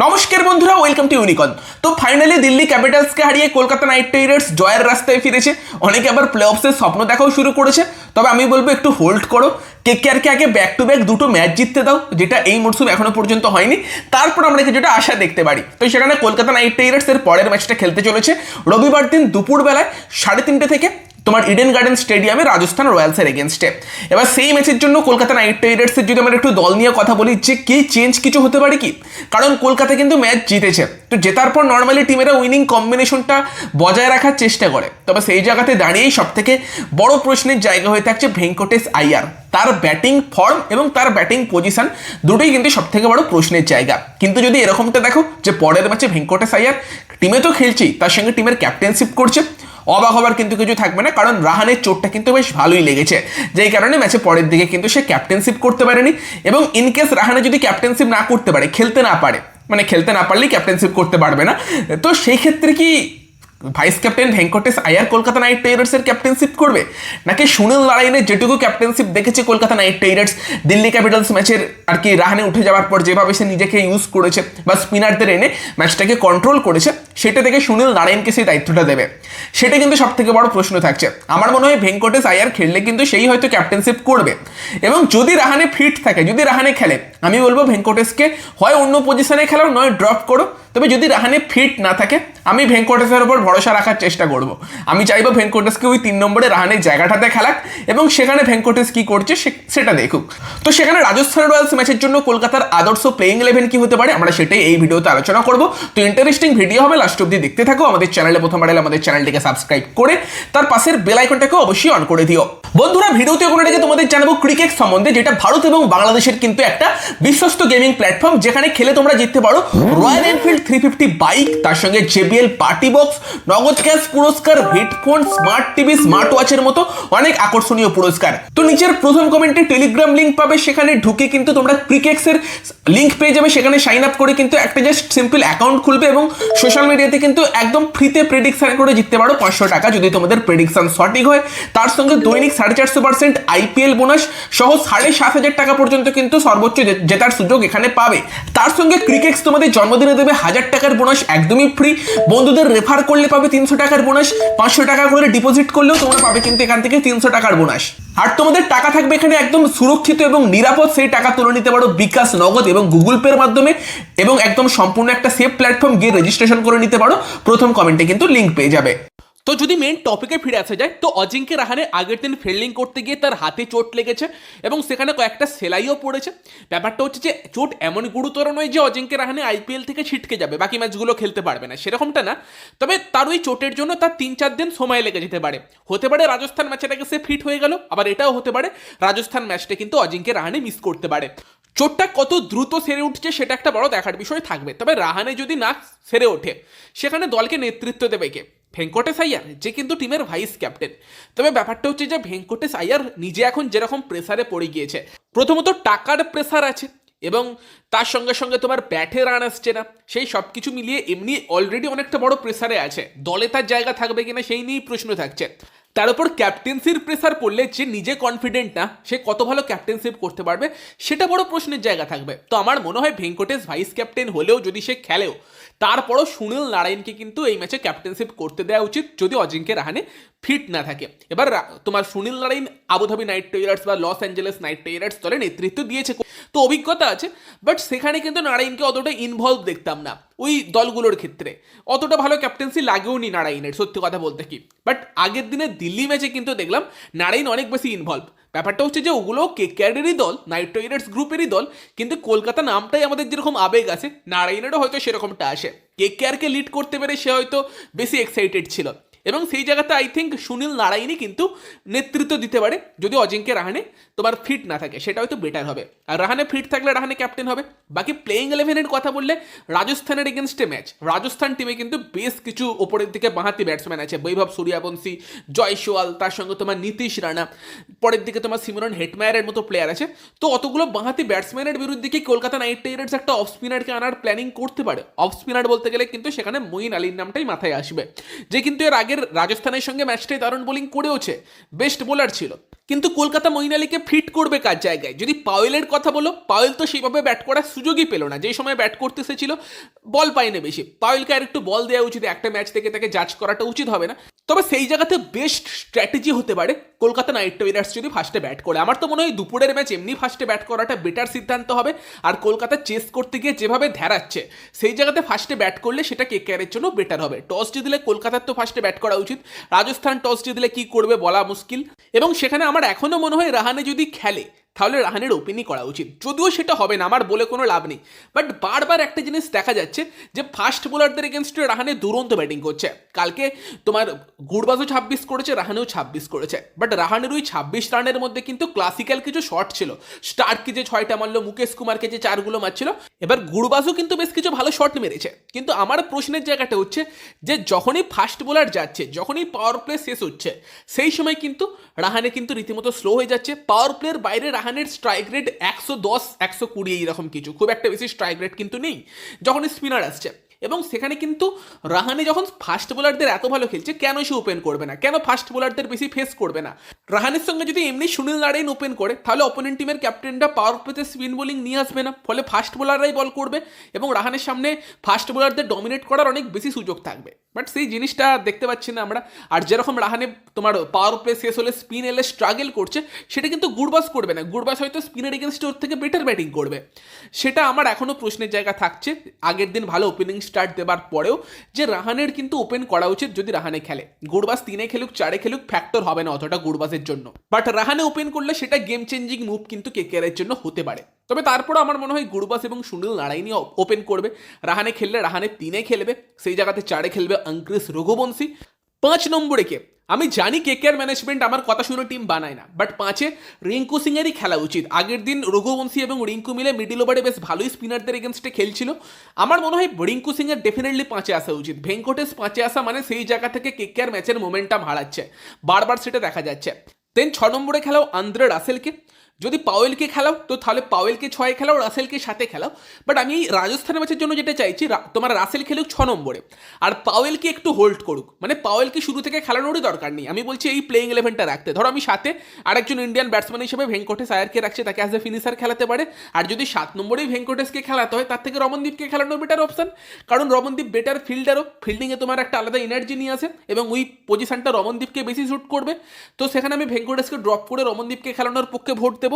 নমস্কার বন্ধুরা welcome to ইউনিকন তো ফাইনালি দিল্লি ক্যাপিটালসকে হারিয়ে কলকাতা নাইট রাইডার্স জয়ের রাস্তায় ফিরেছে। অনেকে আবার প্লে অফসের স্বপ্ন দেখাও শুরু করেছে। তবে আমি বলব একটু হোল্ড করো। কে কেয়ারকে আগে ব্যাক টু ব্যাক দুটো ম্যাচ জিততে দাও, যেটা এই মরশুম এখনও পর্যন্ত হয়নি। তারপর আমরা কিছুটা আশা দেখতে পারি। তো সেখানে কলকাতা নাইট রাইডার্স এর পরের ম্যাচটা খেলতে চলেছে। রবিবার দিন দুপুরবেলায় সাড়ে তিনটে থেকে তোমার ইডেন গার্ডেন স্টেডিয়ামে রাজস্থান রয়্যালসের এগেনস্টে এবার সেই ম্যাচের জন্য কলকাতা নাইট রাইডার্সের যদি আমরা একটু দল নিয়ে কথা বলি, যে কি চেঞ্জ কিছু হতে পারে কি? কারণ কলকাতা কিন্তু ম্যাচ জিতেছে। তো জেতার পর নর্মালি টিমেরা উইনিং কম্বিনেশনটা বজায় রাখার চেষ্টা করে। তবে সেই জায়গাতে দাঁড়িয়েই সব থেকে বড় প্রশ্নের জায়গা হয়ে থাকছে ভেঙ্কটেশ আইয়ার তার ব্যাটিং ফর্ম এবং তার ব্যাটিং পজিশন দুটোই কিন্তু সব থেকে বড় প্রশ্নের জায়গা। কিন্তু যদি এরকমটা দেখো, যে পরের ম্যাচে ভেঙ্কটেশ আইয়ার টিমে তো খেলছেই, তার সঙ্গে টিমের ক্যাপ্টেনশিপ করছে। অবাক হবার কিন্তু কিছু থাকবে না, কারণ রাহানের চোটটা কিন্তু বেশ ভালোই লেগেছে। যেই কারণে ম্যাচে পরের দিকে কিন্তু সে ক্যাপ্টেনশিপ করতে পারেনি এবং ইনকেস রাহানে যদি ক্যাপ্টেনশিপ না করতে পারে, খেলতে না পারে মানে খেলতে না পারলেই ক্যাপ্টেনশিপ করতে পারবে না, তো সেই ক্ষেত্রে কি vice captain Venkatesh Iyer Kolkata knight রাইডার্সের ক্যাপ্টেনশিপ করবে? নাকি সুনীল নারায়ণের যেটুকু ক্যাপ্টেনশিপ দেখেছে Kolkata knight riders Delhi capitals ম্যাচের আর কি রাহানে উঠে যাওয়ার পর যেভাবে সে নিজেকে ইউজ করেছে বা স্পিনারদের এনে ম্যাচটাকে কন্ট্রোল করেছে, সেটা থেকে সুনীল নারায়ণকে সেই দায়িত্বটা দেবে। সেটা কিন্তু সব থেকে বড় প্রশ্ন থাকছে। আমার মনে হয় ভেঙ্কটেশ আয়ার খেললে কিন্তু সেই হয়তো ক্যাপ্টেনশিপ করবে। এবং যদি রাহানে ফিট থাকে, যদি রাহানে খেলে, আমি বলব ভেঙ্কটেশকে, হয় অন্য পজিশনে খেলাও নয় ড্রপ করো তবে যদি রাহানে ফিট না থাকে, আমি ভেঙ্কটেশের উপর ভরসা রাখার চেষ্টা করব। আমি চাইব ভেঙ্কটেশকে ওই তিন নম্বরে রাহানের জায়গাটাতে খেলাক এবং সেখানে ভেঙ্কটেশ কি করছে সেটা দেখুক। তো সেখানে রাজস্থান রয়্যালস ম্যাচের জন্য কলকাতার আদর্শ প্লেইং ইলেভেন কি হতে পারে, আমরা সেটাই এই ভিডিওতে আলোচনা করব। তো ইন্টারেস্টিং ভিডিও হবে লাস্ট অব্দি দেখতে থাকো। আমাদের চ্যানেলে প্রথমবার আমাদের চ্যানেলটিকে সাবস্ক্রাইব করে তার পাশের বেল আইকনটাকে অবশ্যই অন করে দিও। বন্ধুরা, ভিডিওতে কোনো থেকে তোমাদের জানাব ক্রিকেট সম্বন্ধে, যেটা ভারত এবং বাংলাদেশের কিন্তু একটা বিশ্বস্ত গেমিং প্ল্যাটফর্ম যেখানে খেলে তোমরা জিততে পারো Royal Enfield three fifty bike তার সঙ্গে জেবিএল পার্টি বক্স নগদ ক্যাশ পুরস্কার হেডফোন স্মার্ট টিভি স্মার্ট ওয়াচের মতো অনেক আকর্ষণীয় পুরস্কার। তো নিচের প্রথম কমেন্টে টেলিগ্রাম লিঙ্ক পাবে, সেখানে ঢুকে কিন্তু তোমরা ক্রিকেক্সের লিঙ্ক পেয়ে যাবে, সেখানে সাইন আপ করে কিন্তু একটা জাস্ট সিম্পল অ্যাকাউন্ট খুলবে এবং সোশ্যাল মিডিয়াতে কিন্তু একদম ফ্রিতে প্রেডিকশন করে জিততে পারো, পাঁচশো টাকা যদি তোমাদের প্রেডিকশন সঠিক হয়। তার সঙ্গে দৈনিক সাড়ে চারশো পার্সেন্ট আইপিএল বোনাস সহ সাড়ে সাত হাজার টাকা পর্যন্ত কিন্তু সর্বোচ্চ জেতার সুযোগ এখানে পাবে। তার সঙ্গে ক্রিকেট তোমাদের জন্মদিনে দেবে হাজার টাকার বোনাস একদমই ফ্রি বন্ধুদের রেফার করলে পাবে তিনশো টাকার বোনাস পাঁচশো টাকা করে ডিপোজিট করলেও তোমরা পাবে কিন্তু এখান থেকে তিনশো টাকার বোনাস আর তোমাদের টাকা থাকবে এখানে একদম সুরক্ষিত এবং নিরাপদ। সেই টাকা তুলে নিতে পারো বিকাশ, নগদ এবং গুগল পের মাধ্যমে এবং একদম সম্পূর্ণ একটা সেফ প্ল্যাটফর্ম গিয়ে রেজিস্ট্রেশন করে নিতে পারো। প্রথম কমেন্টে কিন্তু লিঙ্ক পেয়ে যাবে। তো যদি মেন টপিকে ফিরে আসা যায়, তো অজিঙ্কে রাহানে আগের দিন ফিল্ডিং করতে গিয়ে তার হাতে চোট লেগেছে এবং সেখানে কয়েকটা সেলাইও পড়েছে। ব্যাপারটা হচ্ছে যে, চোট এমন গুরুতর নয় যে অজিঙ্কে রাহানে আইপিএল থেকে ছিটকে যাবে, বাকি ম্যাচগুলো খেলতে পারবে না। সেরকমটা না। তবে তার ওই চোটের জন্য তার তিন চার দিন সময় লেগে যেতে পারে। হতে পারে রাজস্থান ম্যাচেটাকে সে ফিট হয়ে গেল, আবার এটাও হতে পারে রাজস্থান ম্যাচটা কিন্তু অজিঙ্কে রাহানে মিস করতে পারে। চোটটা কত দ্রুত সেরে উঠছে সেটা একটা বড় দেখার বিষয় থাকবে। তবে রাহানে যদি না সেরে ওঠে, সেখানে দলকে নেতৃত্ব দেবে কে? ভেঙ্কটেশ আইয়ার যে কিন্তু টিমের ভাইস ক্যাপ্টেন তবে ব্যাপারটা হচ্ছে যে ভেঙ্কটেশ আইয়ার নিজে এখন যেরকম প্রেসারে পড়ে গিয়েছে, প্রথমত টাকার প্রেসার আছে এবং তার সঙ্গে সঙ্গে তোমার ব্যাটে রান আসছে না। সেই সব কিছু মিলিয়ে এমনি অলরেডি অনেকটা বড় প্রেসারে আছে। দলে তার জায়গা থাকবে কিনা সেই নিয়েই প্রশ্ন থাকছে। তার উপর ক্যাপ্টেন্সির প্রেসার পড়লে যে নিজে কনফিডেন্ট না, সে কত ভালো ক্যাপ্টেনশিপ করতে পারবে, সেটা বড় প্রশ্নের জায়গা থাকবে। তো আমার মনে হয় ভেঙ্কটেশ ভাইস ক্যাপ্টেন হলেও যদি সে খেলেও তারপরও সুনীল নারায়ণকে কিন্তু এই ম্যাচে ক্যাপ্টেনশিপ করতে দেওয়া উচিত। যদি অজিঙ্কে রাহানে ফিট না থাকে। এবার তোমার Sunil Narayan Abu Dhabi knight riders বা লস অ্যাঞ্জেলেস নাইট রাইডার্স দলে নেতৃত্ব দিয়েছে তো অভিজ্ঞতা আছে বাট সেখানে কিন্তু নারায়ণকে অতটা ইনভলভ দেখতাম না ওই দলগুলোর ক্ষেত্রে। অতটা ভালো ক্যাপ্টেন্সি লাগেও নি নারায়ণের, সত্যি কথা বলতে কি। বাট আগের দিনে দিল্লি ম্যাচে কিন্তু দেখলাম নারায়ণ অনেক বেশি ইনভলভ ব্যাপারটা হচ্ছে যে ওগুলো কে ক্যাডেরই দল, নাইট রাইডার্স গ্রুপেরই দল, কিন্তু কলকাতা নামটাই আমাদের যেরকম আবেগ আছে, নারায়ণেরও হয়তো সেরকমটা আসে। কে কেয়ারকে লিড করতে পেরে সে হয়তো বেশি এক্সাইটেড ছিল। এবং সেই জায়গাতে আই থিঙ্ক সুনীল নারায়ণই কিন্তু নেতৃত্ব দিতে পারে, যদি অজিঙ্কে রাহানে তোমার ফিট না থাকে, সেটা হয়তো বেটার হবে। আর রাহানে ফিট থাকলে রাহানে ক্যাপ্টেন হবে। বাকি প্লেইং ইলেভেনের কথা বললে রাজস্থানের এগেনস্টে ম্যাচ রাজস্থান টিমে কিন্তু বেশ কিছু ওপরের দিকে বাঁহাতি ব্যাটসম্যান আছে। বৈভব সূর্যাবংশী, জয় সোয়াল, তার সঙ্গে তোমার নীতিশ রানা, পরের দিকে তোমার সিমরন হেটমায়ারের মতো প্লেয়ার আছে। তো অতগুলো বাঁহাতি ব্যাটসম্যানের বিরুদ্ধে কি কলকাতা নাইট রাইডার্স একটা অফ স্পিনারকে আনার প্ল্যানিং করতে পারে? অফ স্পিনার বলতে গেলে কিন্তু সেখানে মঈন আলীর নামটাই মাথায় আসবে। যে কিন্তু এর আগে আগের রাজস্থানের সঙ্গে ম্যাচটাই দারুণ বোলিং করেওছে। বেস্ট বোলার ছিল। কিন্তু কলকাতা মঈন আলীকে ফিট করবে কার জায়গায়? যদি পাওয়েলের কথা বলো, পাওয়েল তো সেইভাবে ব্যাট করার সুযোগই পেল না। যেই সময় ব্যাট করতে এসেছিল বল পায়নি বেশি। পাওয়েলকে আর একটু বল দেওয়া উচিত। একটা ম্যাচ থেকে তাকে জাজ করাটা উচিত হবে না। তবে সেই জায়গাতে বেস্ট স্ট্র্যাটেজি হতে পারে। কলকাতা নাইট রাইডার্স যদি ফার্স্টে ব্যাট করে। আমার তো মনে হয় দুপুরের ম্যাচ এমনি ফার্স্টে ব্যাট করাটা বেটার সিদ্ধান্ত হবে। আর কলকাতা চেস করতে গিয়ে যেভাবে ধ্যারাচ্ছে সেই জায়গাতে ফার্স্টে ব্যাট করলে সেটা কে কেয়ারের জন্য বেটার হবে। টস জিতলে কলকাতার তো ফার্স্টে ব্যাট করা উচিত। রাজস্থান টস জিতলে কি করবে বলা মুশকিল। এবং সেখানে আমার এখনও মনে হয় রাহানে যদি খেলে তাহলে রাহানের ওপেনই করা উচিত। যদিও সেটা হবে না, আমার বলে কোনো লাভ নেই। বাট বারবার একটা জিনিস দেখা যাচ্ছে যে ফাস্ট বোলারদের এগেনস্টে রাহানে দুরন্ত ব্যাটিং করছে। কালকে তোমার গুড়বাজও ছাব্বিশ করেছে, রাহানেও ছাব্বিশ করেছে। বাট রাহানের ওই ছাব্বিশ রানের মধ্যে কিন্তু ক্লাসিক্যাল কিছু শট ছিল। স্টার্ককে যে ছয়টা মারলো, মুকেশ কুমারকে যে চারগুলো মারছিল, এবার গুড়বাজও কিন্তু বেশ কিছু ভালো শট মেরেছে। কিন্তু আমার প্রশ্নের জায়গাটা হচ্ছে যে যখনই ফাস্ট বোলার যাচ্ছে, যখনই পাওয়ার প্লে শেষ হচ্ছে, সেই সময় কিন্তু রাহানে কিন্তু রীতিমতো স্লো হয়ে যাচ্ছে। পাওয়ার প্লের বাইরে রাহানের স্ট্রাইক রেট একশো দশ, একশো কুড়ি এইরকম কিছু। খুব একটা বেশি স্ট্রাইক রেট কিন্তু নেই। যখনই স্পিনার আসছে। এবং সেখানে কিন্তু রাহানে যখন ফাস্ট বোলারদের এত ভালো খেলছে, কেন সে ওপেন করবে না? কেন ফাস্ট বোলারদের বেশি ফেস করবে না? রাহানের সঙ্গে যদি এমনি সুনীল নারায়ণ ওপেন করে, তাহলে অপোনেন্ট টিমের ক্যাপ্টেনরা পাওয়ার প্লেতে স্পিন বোলিং নিয়ে আসবে না। ফলে ফাস্ট বোলাররাই বল করবে এবং রাহানের সামনে ফাস্ট বোলারদের ডমিনেট করার অনেক বেশি সুযোগ থাকবে। বাট সেই জিনিসটা দেখতে পাচ্ছি না আমরা। আর যেরকম রাহানে তোমার পাওয়ার প্লে শেষ হলে স্পিন এলে স্ট্রাগল করছে, সেটা কিন্তু গুড়বাস করবে না। গুড়বাস হয়তো স্পিনের এগেনস্টে ওর থেকে বেটার ব্যাটিং করবে। সেটা আমার এখনও প্রশ্নের জায়গা থাকছে। আগের দিন ভালো ওপেনিং স্টার্ট দেবার পরেও যে রাহানের কিন্তু ওপেন করা উচিত যদি রাহানে খেলে। গুড়বাস তিনে খেলুক, চারে খেলুক ফ্যাক্টর হবে না অতটা গুড়বাসের জন্য। বাট রাহানে ওপেন করলে সেটা গেম চেঞ্জিং মুভ কিন্তু কেকেআরের জন্য হতে পারে। তবে তারপরে আমার মনে হয় গুরুবাস এবং সুনীল নারায়ণই ওপেন করবে। রাহানে খেললে রাহানে তিনে খেলবে, সেই জায়গাতে চারে খেলবে অঙ্ক্রিস রঘুবংশী। পাঁচ নম্বরে কে? আমি জানি কে কেয়ার ম্যানেজমেন্ট আমার কথা শুনে টিম বানায় না। বাট পাঁচে রিঙ্কু সিংয়েরই খেলা উচিত। আগের দিন রঘুবংশী এবং রিঙ্কু মিলে মিডিল ওভারে বেশ ভালোই স্পিনারদের এগেনস্টে খেলছিল। আমার মনে হয় রিঙ্কু সিংয়ের ডেফিনেটলি পাঁচে আসা উচিত। ভেঙ্কটেশ পাঁচে আসা মানে সেই জায়গা থেকে কে কেয়ার ম্যাচের মোমেন্টাম হারাচ্ছে। বারবার সেটা দেখা যাচ্ছে। দেন ছ নম্বরে খেলাও আন্দ্রে রাসেলকে। যদি পাওয়েলকে খেলাও, তো তাহলে পাওয়েলকে ছয় খেলাও, রাসেলকে সাথে খেলাও। বাট আমি এই রাজস্থানের ম্যাচের জন্য যেটা চাইছি তোমার রাসেল খেলুক ছ নম্বরে। আর পাওয়েলকে একটু হোল্ড করুক। মানে পাওয়েলকে শুরু থেকে খেলানোরই দরকার নেই। আমি বলছি এই প্লেইং ইলেভেনটা রাখতে। ধরো আমি সাথে আরেকজন ইন্ডিয়ান ব্যাটসম্যান হিসেবে ভেঙ্কটেশ আয়ারকে রাখছি, তাকে অ্যাজ এ ফিনিশার খেলাতে পারে। আর যদি সাত নম্বরেই ভেঙ্কটেশকে খেলাতে হয়, তার থেকে রমনদীপকে খেলানো বেটার অপশন কারণ রমনদীপ বেটার ফিল্ডারও ফিল্ডিংয়ে তোমার একটা আলাদা এনার্জি নিয়ে আসে এবং ওই পজিশনটা রমনদীপকে বেশি শ্যুট করবে। তো সেখানে আমি ভেঙ্কটেশকে ড্রপ করে রমনদীপকে খেলানোর পক্ষে ভোট দেবো।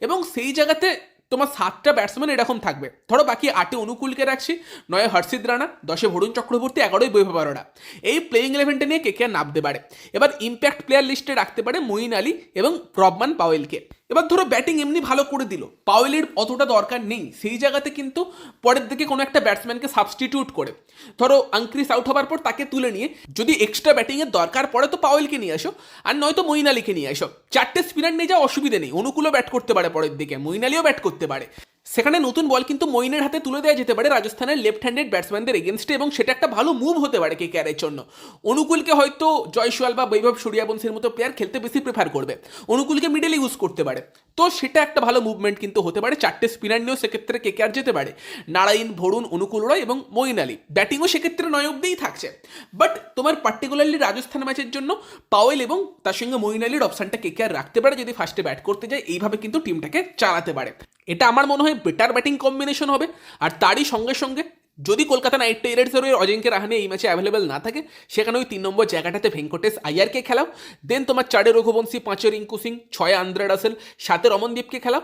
এবং সেই জায়গাতে তোমার সাতটা ব্যাটসম্যান এরকম থাকবে। ধরো বাকি আটে অনুকূলকে রাখছি, নয় হর্ষিত রানা, দশে ভরুণ চক্রবর্তী এগারোই বৈভব বৈভবারোরা এই প্লেয়িং ইলেভেনটা নিয়ে কে কে নামতে পারে? এবার ইম্প্যাক্ট প্লেয়ার লিস্টে রাখতে পারে মঈন আলী এবং রবমান পাওয়েলকে। এবার ধরো ব্যাটিং এমনি ভালো করে দিল। পাওয়েলের অতটা দরকার নেই। সেই জায়গাতে কিন্তু পরের দিকে কোনো একটা ব্যাটসম্যানকে সাবস্টিটিউট করে। ধরো আঙ্ক্রিস আউট হবার পর তাকে তুলে নিয়ে যদি এক্সট্রা ব্যাটিংয়ের দরকার পড়ে তো পাওয়েলকে নিয়ে আসো, আর নয়তো মইন আলীকে নিয়ে আসো। চারটে স্পিনার নিয়ে যাওয়া অসুবিধে নেই। অনুকূলও ব্যাট করতে পারে পরের দিকে। মইনালিও আলীও ব্যাট করতে পারে। সেখানে নতুন বল কিন্তু মঈনের হাতে তুলে দেওয়া যেতে পারে রাজস্থানের লেফট হ্যান্ডেড ব্যাটসম্যানদের এগেনস্টে এবং সেটা একটা ভালো মুভ হতে পারে কে কেয়ারের জন্য। অনুকূলকে হয়তো জয়সওয়াল বা বৈভব সূর্যাবংশীর মতো প্লেয়ার খেলতে বেশি প্রেফার করবে। অনুকূলকে মিডল ইউজ করতে পারে। তো সেটা একটা ভালো মুভমেন্ট কিন্তু হতে পারে। চারটে স্পিনার নিয়েও সেক্ষেত্রে কে কেয়ার যেতে পারে। নারায়ণ ভরুণ অনুকূল রয় এবং মঈন আলী। ব্যাটিংও সেক্ষেত্রে নয় অব্দিই থাকছে। বাট তোমার পার্টিকুলারলি রাজস্থান ম্যাচের জন্য পাওয়েল এবং তার সঙ্গে মঈন আলীর অপশানটা কে কেয়ার রাখতে পারে। যদি ফার্স্টে ব্যাট করতে যায়, এইভাবে কিন্তু টিমটাকে চালাতে পারে। এটা আমার মনে হয় বেটার ব্যাটিং কম্বিনেশন হবে। আর তারই সঙ্গে সঙ্গে যদি কলকাতা নাইট রাইডার্সের ওই অজিঙ্ক্য রাহানে এই ম্যাচে অ্যাভেলেবেল না থাকে, সেখানে ওই তিন নম্বর জায়গাটাতে ভেঙ্কটেশ আইয়ারকে খেলাও। দেন তোমার চারে রঘুবংশী, পাঁচে রিঙ্কু সিং, ছয় আন্দ্রে রাসেল, সাতে রমনদীপকে খেলাও।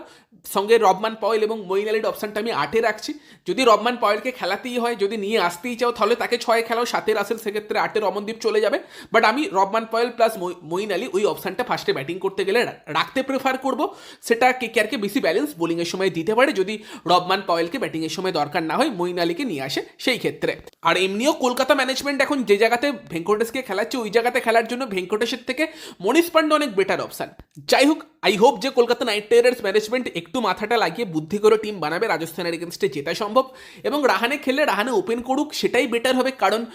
সঙ্গে রবমান পয়েল এবং মঈন আলীর অপশানটা আমি আটে রাখছি। যদি রবমান পয়েলকে খেলাতেই হয়, যদি নিয়ে আসতেই চাও, তাহলে তাকে ছয়ে খেলাও, সাতে রাসেল সেক্ষেত্রে আটে রমনদীপ চলে যাবে। বাট আমি Rovman Powell plus Moeen Ali ওই অপশানটা ফার্স্টে ব্যাটিং করতে গেলে রাখতে প্রেফার করব। সেটা কে কেয়ারকে বেশি ব্যালেন্স বোলিংয়ের সময় দিতে পারে। যদি রবমান পয়েলকে ব্যাটিংয়ের সময় দরকার না হয়, মঈন আলীকে নিয়ে আসে সেই ক্ষেত্রে। আর এমনিও কলকাতা ম্যানেজমেন্ট এখন যে জায়গাতে ভেঙ্কটেশকে খেলাচ্ছে, ওই জায়গাতে খেলার জন্য ভেঙ্কটেশের থেকে মনীষ পান্ডে অনেক বেটার অপশান যাই হোক আই হোপ যে কলকাতা নাইট রাইডার্স ম্যানেজমেন্ট একটু মাথাটা লাগিয়ে বুদ্ধি করে টিম বানাবে রাজস্থানের এগেনস্টে জেতা সম্ভব। এবং রাহানে খেললে রাহানে ওপেন করুক, সেটাই বেটার হবে। কারণ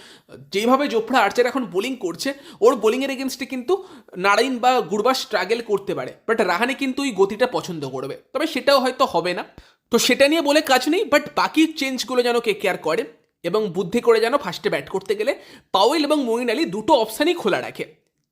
যেভাবে জোফরা আর্চার এখন বোলিং করছে, ওর বোলিংয়ের এগেনস্টে কিন্তু নারায়ণ বা গুরবাস স্ট্রাগেল করতে পারে। বাট রাহানে কিন্তু ওই গতিটা পছন্দ করবে। তবে সেটাও হয়তো হবে না। তো সেটা নিয়ে বলে কাজ নেই বাট বাকি চেঞ্জগুলো যেন কে কেয়ার করে এবং বুদ্ধি করে যেন ফার্স্টে ব্যাট করতে গেলে পাওয়েল এবং মঈন আলী দুটো অপশানই খোলা রাখে।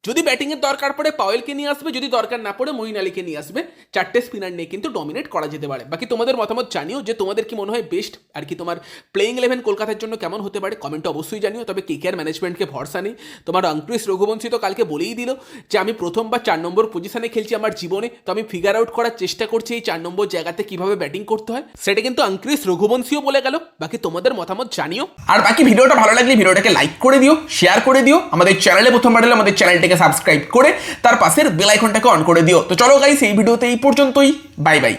যদি ব্যাটিংয়ের দরকার পড়ে পাওয়েলকে নিয়ে আসবে, যদি দরকার না পড়ে মঈন আলীকে নিয়ে আসবে। চারটে স্পিনার নিয়ে কিন্তু ডমিনেট করা যেতে পারে। বাকি তোমাদের মতামত জানিও যে তোমাদের কি মনে হয় বেস্ট আর কি তোমার প্লেইং ইলেভেন কলকাতার জন্য কেমন হতে পারে? কমেন্ট অবশ্যই জানিও, তবে কে কেয়ার ম্যানেজমেন্টকে ভরসা নেই। তোমার অঙ্কুশ রঘুবংশী তো কালকে বলেই দিল যে, আমি প্রথমবার চার নম্বর পজিশনে খেলছি আমার জীবনে, তো আমি ফিগার আউট করার চেষ্টা করছি এই চার নম্বর জায়গাতে কীভাবে ব্যাটিং করতে হয়। সেটা কিন্তু অঙ্কুশ রঘুবংশীও বলে গেল। বাকি তোমাদের মতামত জানিও। আর বাকি ভিডিওটা ভালো লাগলে ভিডিওটাকে লাইক করে দিও শেয়ার করে দিও। আমাদের চ্যানেলে প্রথমবার আমাদের চ্যানেলটাকে সাবস্ক্রাইব করে তার পাশের বেলাইকনটাকে অন করে দিও। তো চলো গাইস এই ভিডিওতে এই পর্যন্তই। Bye bye